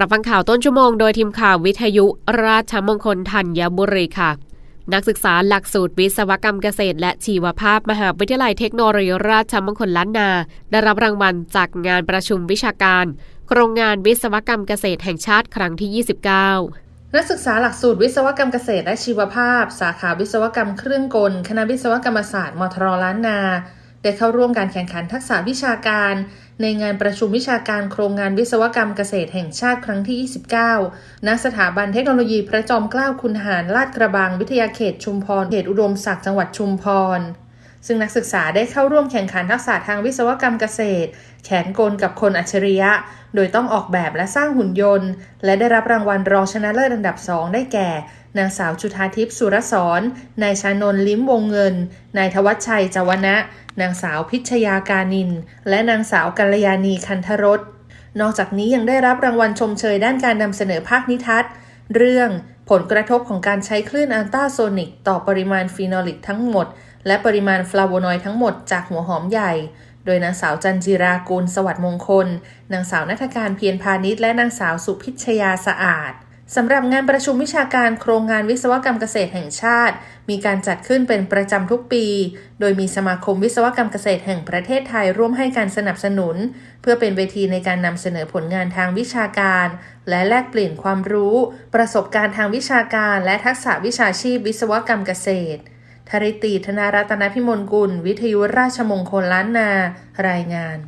รับฟังข่าวต้นชั่วโมงโดยทีมข่าววิทยุราชมงคลธัญบุรีค่ะ นักศึกษาหลักสูตรวิศวกรรมเกษตร และชีวภาพมหาวิทยาลัยเทคโนโลยีราชมงคลล้านนา ได้รับรางวัลจากงานประชุมวิชาการ โครงงานวิศวกรรมเกษตรแห่งชาติครั้งที่ 29นักศึกษาหลักสูตรวิศวกรรมเกษตรและชีวภาพ สาขาวิศวกรรมเครื่องกล คณะวิศวกรรมศาสตร์มทรล้านนา ได้เข้าร่วมการแข่งขันทักษะวิชาการ ในงานประชุมวิชาการโครงงานวิศวกรรมเกษตรแห่งชาติครั้งที่ 29 ณ สถาบันเทคโนโลยีพระจอมเกล้าคุณหารลาดกระบังวิทยาเขตชุมพร เขตอุดมศักดิ์จังหวัดชุมพร ซึ่งนักศึกษาได้เข้าร่วมแข่งขันทักษะทางวิศวกรรมเกษตร แขนกลกับคนอัจฉริยะ โดยต้องออกแบบและสร้างหุ่นยนต์ และได้รับรางวัลรองชนะเลิศอันดับ2ได้แก่ นางสาวจุธาทิพย์สุรสอนนายชานนลิ้มวงเงิน นายทวัชชัยจวนะ นางสาวพิชยากานิน และนางสาวกัลยาณีคันธรสนอกจากนี้ยังได้รับรางวัลชมเชยด้านการนำเสนอภาคนิทัศน์ เรื่องผลกระทบของการใช้คลื่นอัลตราโซนิก ต่อปริมาณฟีนอลิกทั้งหมด และปริมาณฟลาโวนอยด์ทั้งหมดจากหัวหอมใหญ่ โดยนางสาวจันจิรากูลสวัสดิ์มงคล นางสาวนัฐการเพียรพาณิชย์และนางสาวสุพิชยาสะอาดสำหรับงานประชุมวิชาการโครงงานวิศวกรรมเกษตรแห่งชาติ มีการจัดขึ้นเป็นประจำทุกปี โดยมีสมาคมวิศวกรรมเกษตรแห่งประเทศไทยร่วมให้การสนับสนุน เพื่อเป็นเวทีในการนำเสนอผลงานทางวิชาการ และแลกเปลี่ยนความรู้ ประสบการณ์ทางวิชาการ และทักษะวิชาชีพวิศวกรรมเกษตร ธริตีธนารัตนพิมลกุล วิทยุราชมงคลล้านนา รายงาน